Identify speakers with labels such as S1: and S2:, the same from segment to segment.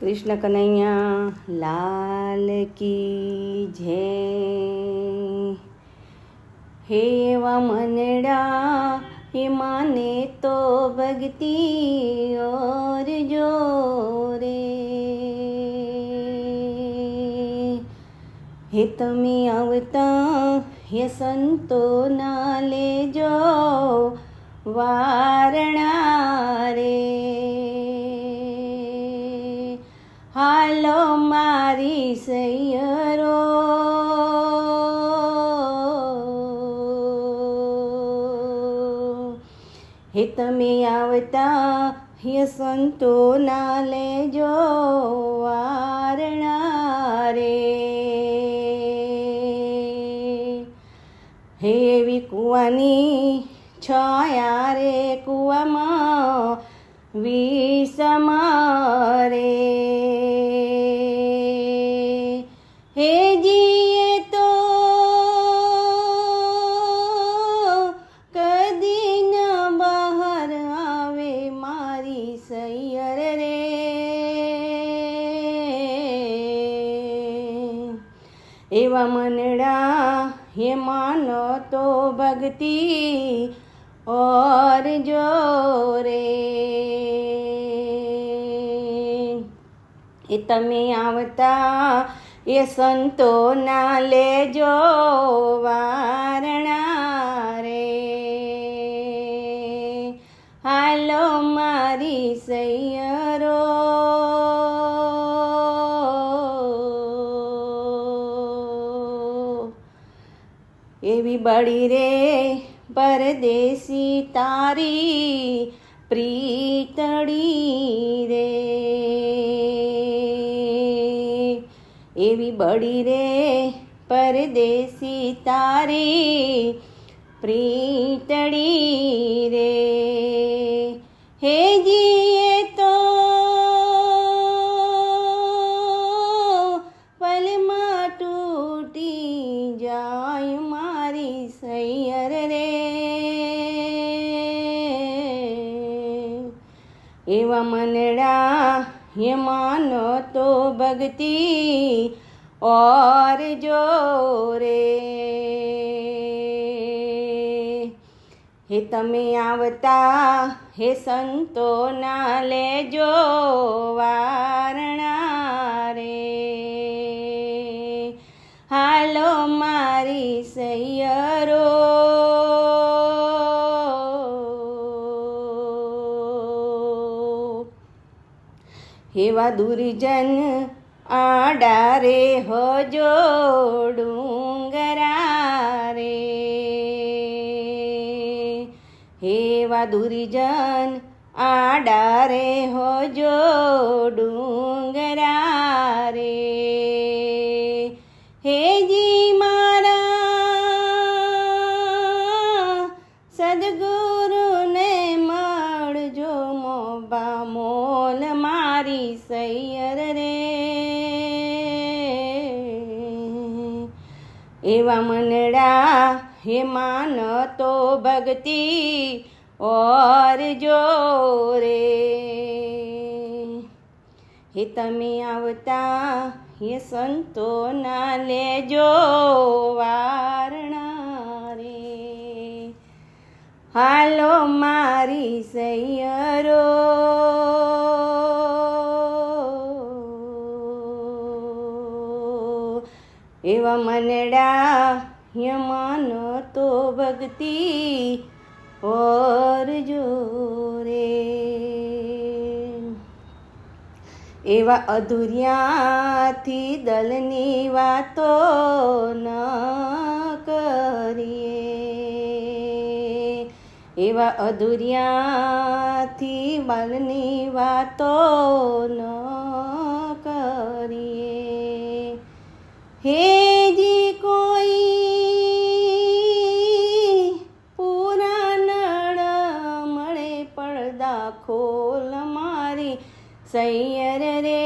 S1: કૃષ્ણ કનૈયા, લાલ કી જય. હે એવા મનડા હે માને તો ભક્તિ ઓર જો રે હે તમે આવતા, હે સંતો ના લેજો, વારણા રે. હે તમે આવતા હે સંતો ના લેજો વારણા રે હે એવી કુવાની છાયા રે કુવામાં વિષમા હે એવા મનડા હે માનો તો ભક્તિ ઓર જો રે એ તમે આવતા એ સંતો ના લેજો વારણા રે. હાલો મારી સૈયરો એવી બળી રે પરદેશી તારી પ્રીતડી રે. એવી બળી રે પરદેશી તારી પ્રીતડી રે. હે જીએ એવા મનડા હે માનો તો ભક્તિ ઓર જો રે હે તમે આવતા, હે સંતો ના લેજો વારણા. હેવા દુર્જન આડારે હજો ડુંગરા રે હેવા દુર્જન આડારે હજો ડુંગરા રે હેજી સૈયર રે એવા મનડા હે માન તો ભક્તિ ઓર જો રે હે તમે આવતા, હે સંતો ના લેજો વારણા રે હાલો મારી સૈયરો યમાનો તો ભક્તિ ઓર જો રે એવા અધુર્યાથી દલની વાતો ન કરીએ. એવા અધુર્યાથી બલની વાતો ન કરીએ. હેજી સૈયર રે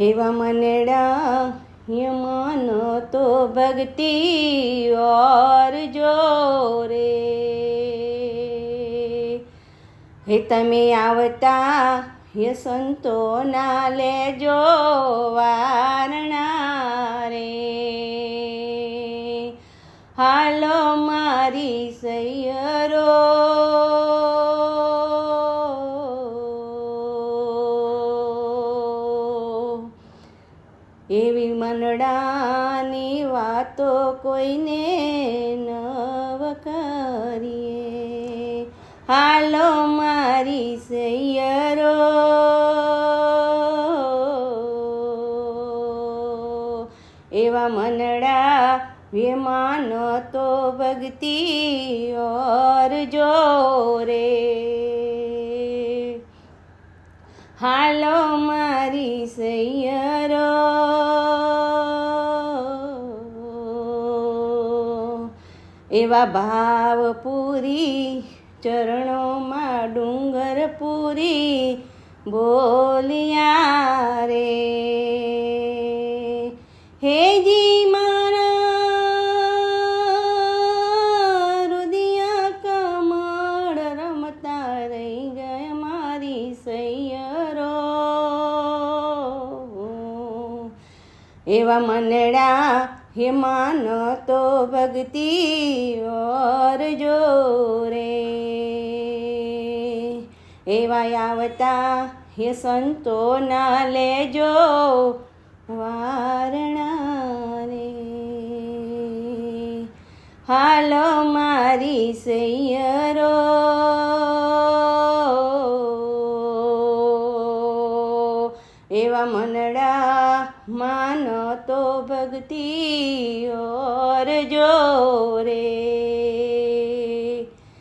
S1: એવા મનડા યમન તો ભક્તિ ઓર જો રે હે તમે આવતા હે સંતોના લેજો વારણા રે હાલો મારી સૈયરો. એવી મનડાની વાતો કોઈને ન કરીએ. હાલો મારી સૈયરો. મનડા વિમાન તો ભક્તિ ઓર જોરે. હાલો મારી सैयरो એવા ભાવ પૂરી ચરણોમાં ડુંગર પૂરી બોલિયા રે. હેજી મારા એવા મનડા હે માન તો ભક્તિ ઓર જોરે. એવા આવતા હે સંતો ના લેજો વારણા રે હાલો મારી સૈયરો એવા મનડા માનો તો ભક્તિ ઓર જોરે.